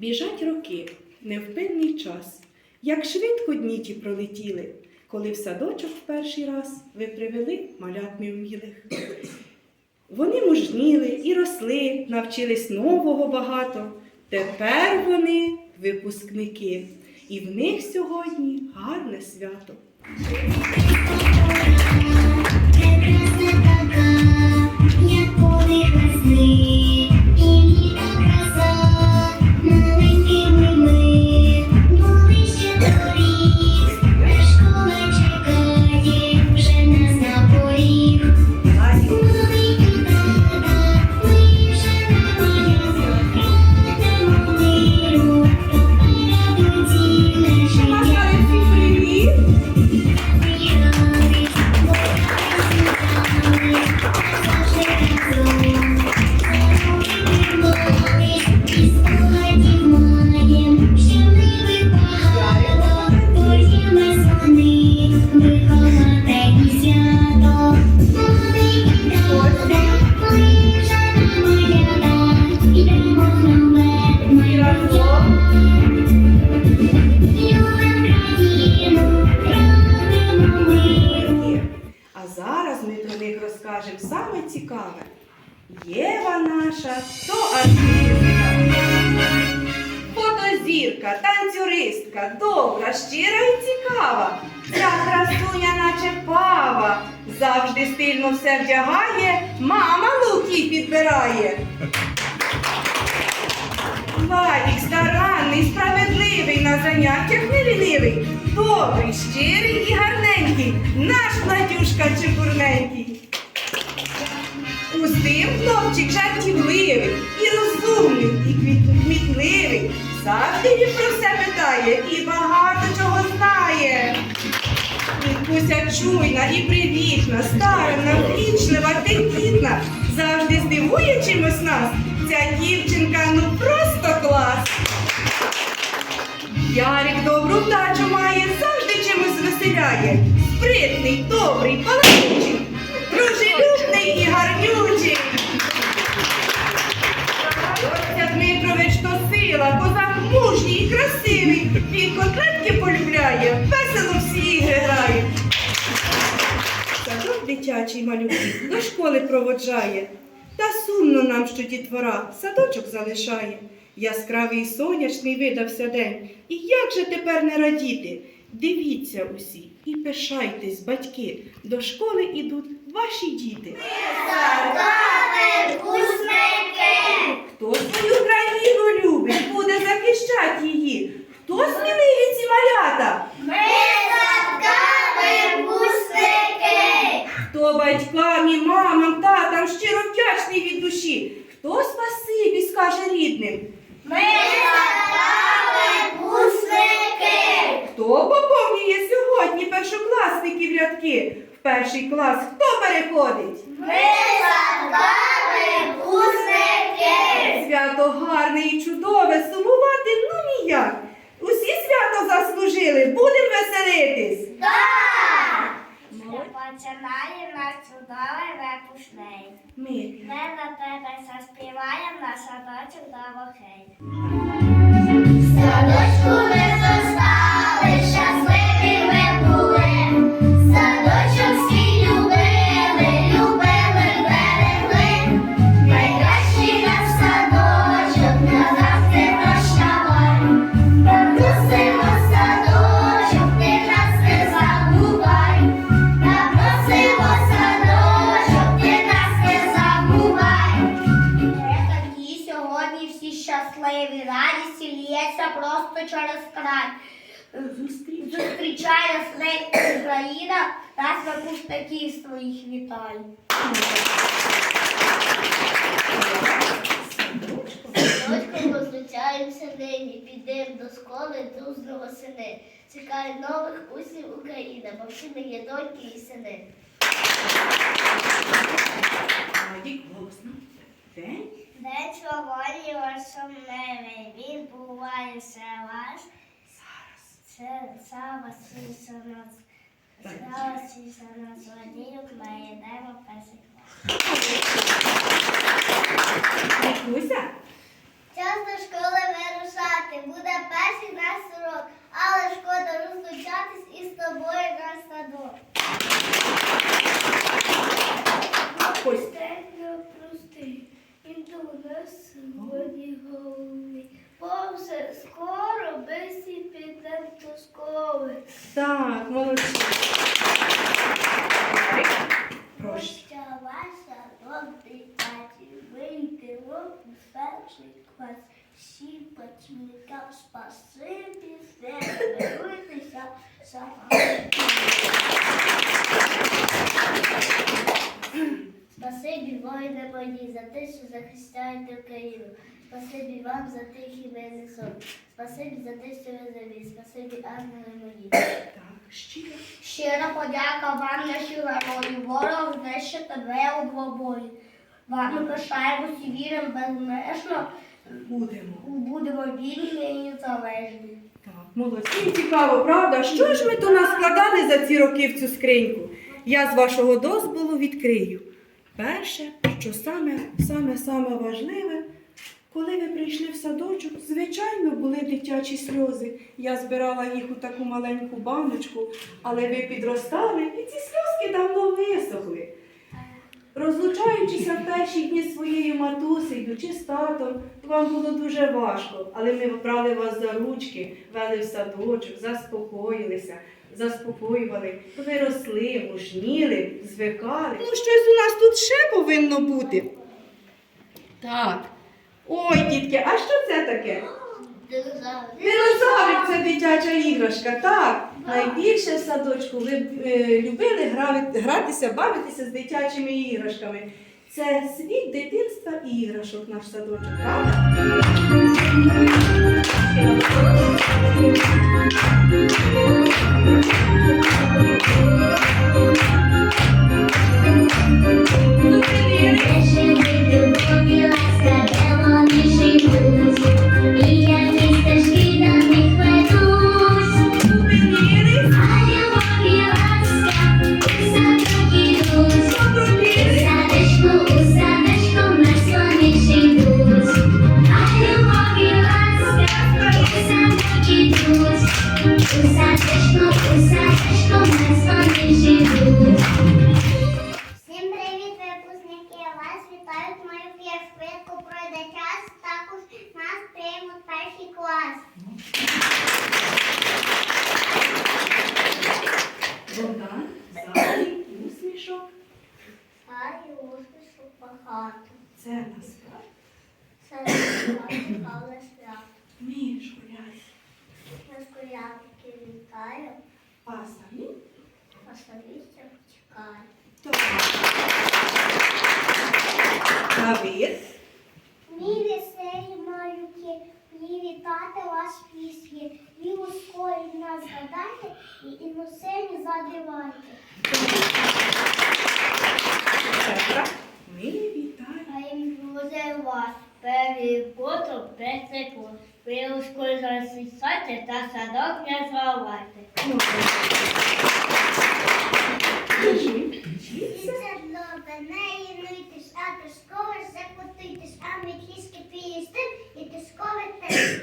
Біжать роки, невпинний час, як швидко дні ті пролетіли, коли в садочок в перший раз ви привели малят невмілих. Вони мужніли і росли, навчились нового багато. Тепер вони випускники, і в них сьогодні гарне свято. Артистка, фотозірка, танцюристка, добра, щира і цікава. Ця красуня, наче пава, завжди стильно все вдягає, мама луки підбирає. Владік старанний, справедливий, на заняттях не лінивий, добрий, щирий і гарненький, наш Владюшка чепурненький. Устим хлопчик жартівливий, розумний, і кмітливий. Завжди він про все питає і багато чого знає. Квіткуся чуйна і привітна, старана, ввічлива, тендітна. Завжди здивує чимось нас. Ця дівчинка ну просто клас. Ярик добру вдачу має, завжди чимось звеселяє. Спритний, добрий, палючий, дружелюбний і гарнючий. Сила, козак мужній і красивий. Він котлетки полюбляє, весело всі ігри грає. Садок дитячий малюків до школи проводжає. Та сумно нам, що дітвора садочок залишає. Яскравий сонячний видався день. І як же тепер не радіти? Дивіться усі і пишайтесь, батьки, до школи ідуть ваші діти. Ми. Ми на тебе заспіваємо на садочок до вохей. Садочку Не Україна, нас випускників своїх вітає. Зустрічаємося нині, підемо до школи дружно восени. Чекає нових учнів Україна, бо всі ми є доньки і сини. Владик, голосно. День. День осомневий, він буває все ваш, Сава сіса нас, сава сіса має небо песика. Час до школи вирушати, буде перший нас урок, але шкода розлучатись із тобою на садок. Стельно простий, він до нас воді головний, повзе скоро без школи. Так, молодці. До дитяті, вийдемо у перший клас. Всім працівникам спасибі, все беруйтеся сама. Спасибі, воїни мої, за те, що захищаєте Україну. Спасибі вам за тихий мирний сон. Спасибі за те, що ви завіз. Спасибі, ангели мої. Щиро. Щира подяка вам, наші герої, ворог знищить тебе у двобої. Вам пишаємось і віримо безмежно, Будемо. будемо вільні і незалежні. Так, молодці, цікаво, правда? Що ж ми то наскладали за ці роки в цю скриньку? Я з вашого дозволу відкрию. Перше, що саме, саме, саме важливе, коли ви прийшли в садочок, звичайно, були дитячі сльози. Я збирала їх у таку маленьку баночку, але ви підростали і ці сльозки давно висохли. Розлучаючися в перші дні з своєю матусею чи з татом, вам було дуже важко, але ми брали вас за ручки, вели в садочок, заспокоїлися, заспокоювали, ви росли, мужніли, звикали. Ну, щось у нас тут ще повинно бути. Так. Ой, дітки, а що це таке? Динозаврик це дитяча іграшка, так. Найбільше в садочку ви е, любили гратися, бавитися з дитячими іграшками. Це світ дитинства і іграшок наш садочок, правда? Не Ми вітаємо. Вас. Ви у школі засисайте та садок не зривайте. Скажи. Добре, не інуйтесь, а до школи закотуйтесь, а ми трішки поїстим і до школи теж.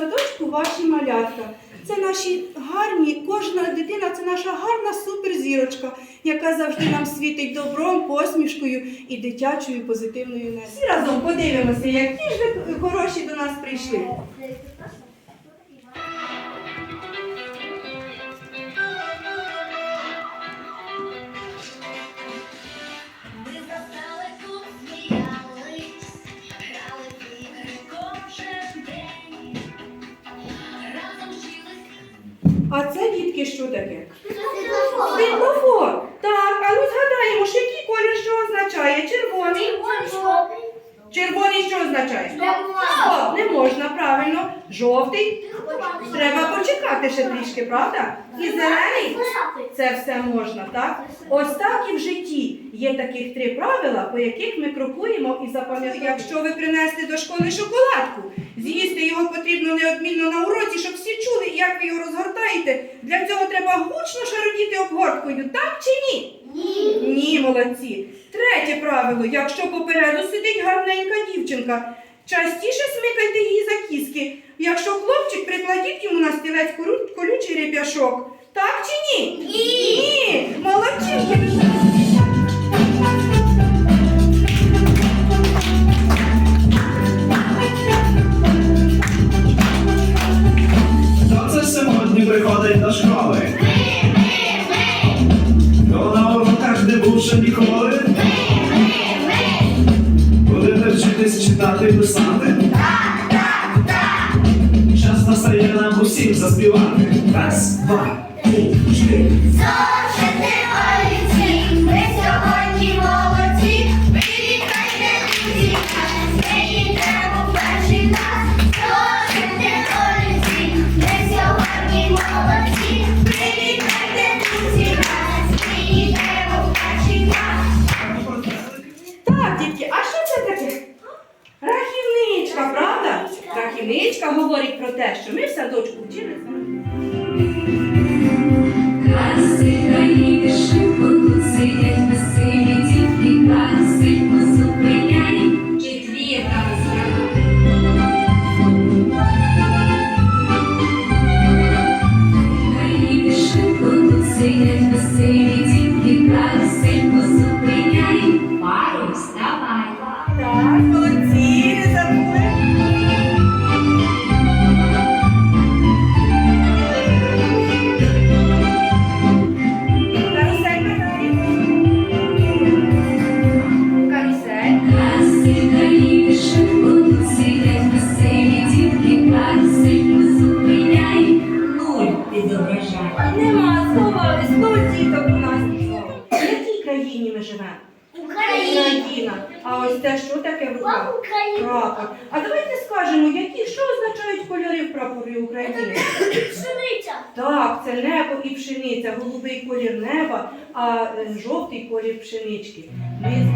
Садочку ваші малятка. Це наші гарні. Кожна дитина це наша гарна суперзірочка, яка завжди нам світить добром, посмішкою і дитячою позитивною енергією. Всі разом подивимося, які ж ви хороші до нас прийшли. Це дітки що таке? Світлофор. Так, а розгадаємо, згадаємо, що який колір що означає? Червоний. Червоний що означає? Стоп, не можна, правильно. Жовтий. Треба почекати ще трішки, правда? І зелений. Це все можна, так? Ось так і в житті є таких три правила, по яких ми крокуємо і запам'ятаємо. Якщо ви принесли до школи шоколадку, з'їсти його потрібно неодмінно на уроці, щоб всі чули, як ви його розгортаєте. Для цього треба гучно шародіти обгорткою, так чи ні? Ні, молодці. Третє правило: якщо попереду сидить гарненька дівчинка, частіше смикайте її за кіски. Якщо хлопчик, прикладіть йому на стілець колючий реп'яшок. Так чи ні? Ні! Ні! Хто Рахівничка говорить про те, що ми в садочку вчилися. Нема слова, сто діток у нас. В якій країні ми живемо? Україна. А ось те, що таке в руках? Прапор. А давайте скажемо, які що означають кольори в прапорі України? Пшениця. Так, це небо і пшениця, голубий колір неба, а жовтий колір пшенички. Ми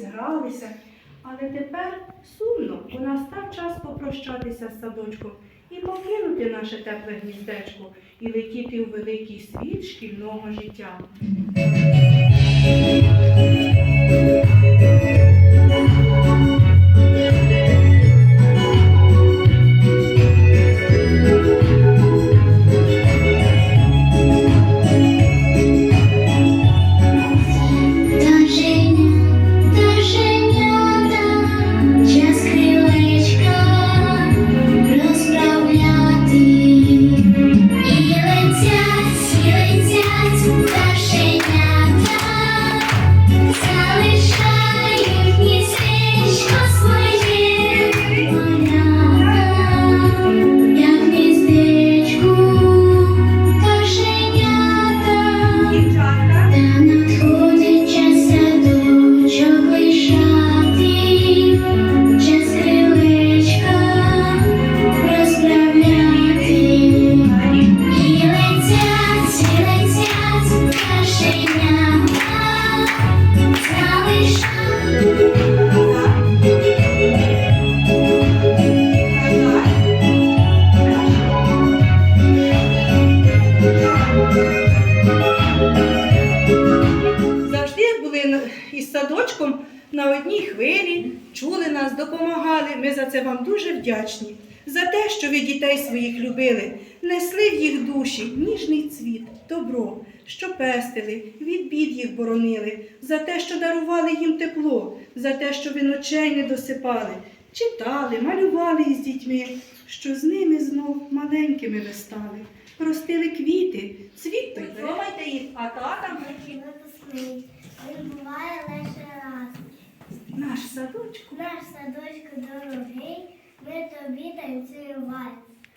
колись гралися. Але тепер сумно у нас став час попрощатися з садочком і покинути наше тепле гніздечко і летіти у великий світ шкільного життя. що пестили, від бід їх боронили, за те, що дарували їм тепло, за те, що ви ночей не досипали, читали, малювали із дітьми, що з ними знов маленькими ви стали, ростили квіти, цвіт той. Їх, а тата вночі. Він буває лише раз. Наш садочку. Наш садочку дорогий, ми тобі танцювали.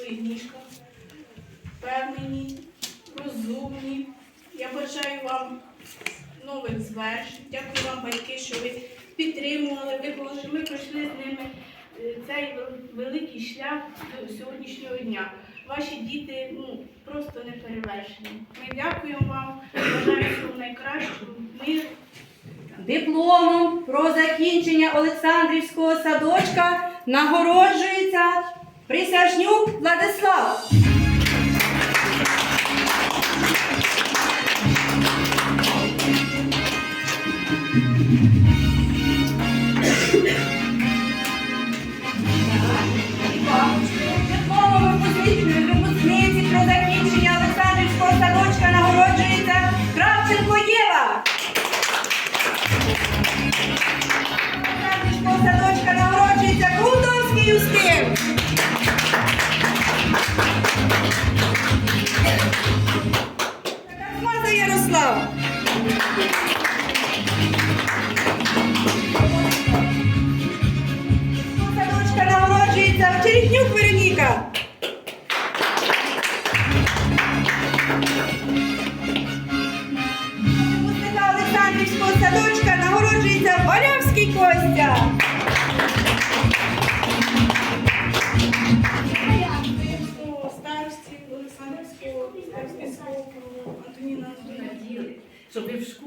своїх ніжках, впевнені, розумні. Я бажаю вам нових звершень. Дякую вам, батьки, що ви підтримували, виховали, що ми пройшли з ними е, цей великий шлях до сьогоднішнього дня. Ваші діти ну, просто не перевершені. Ми дякуємо вам, бажаю всього найкращого, миру. Дипломом про закінчення Олександрівського садочка нагороджується Присяжнюк Владислав.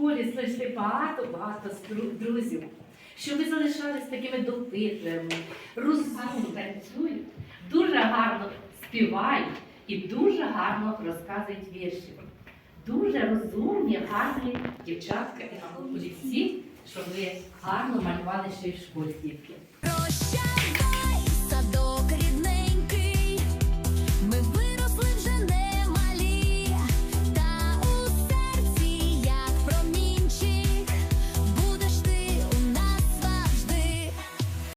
Школі знайшли багато-багато друзів, щоб ви залишались такими допитливими, розумно танцюють, дуже гарно співають і дуже гарно розказують вірші. Дуже розумні, гарні дівчатка і хлопці всі, щоб ви гарно малювали ще й в школі, дітки. Прощай,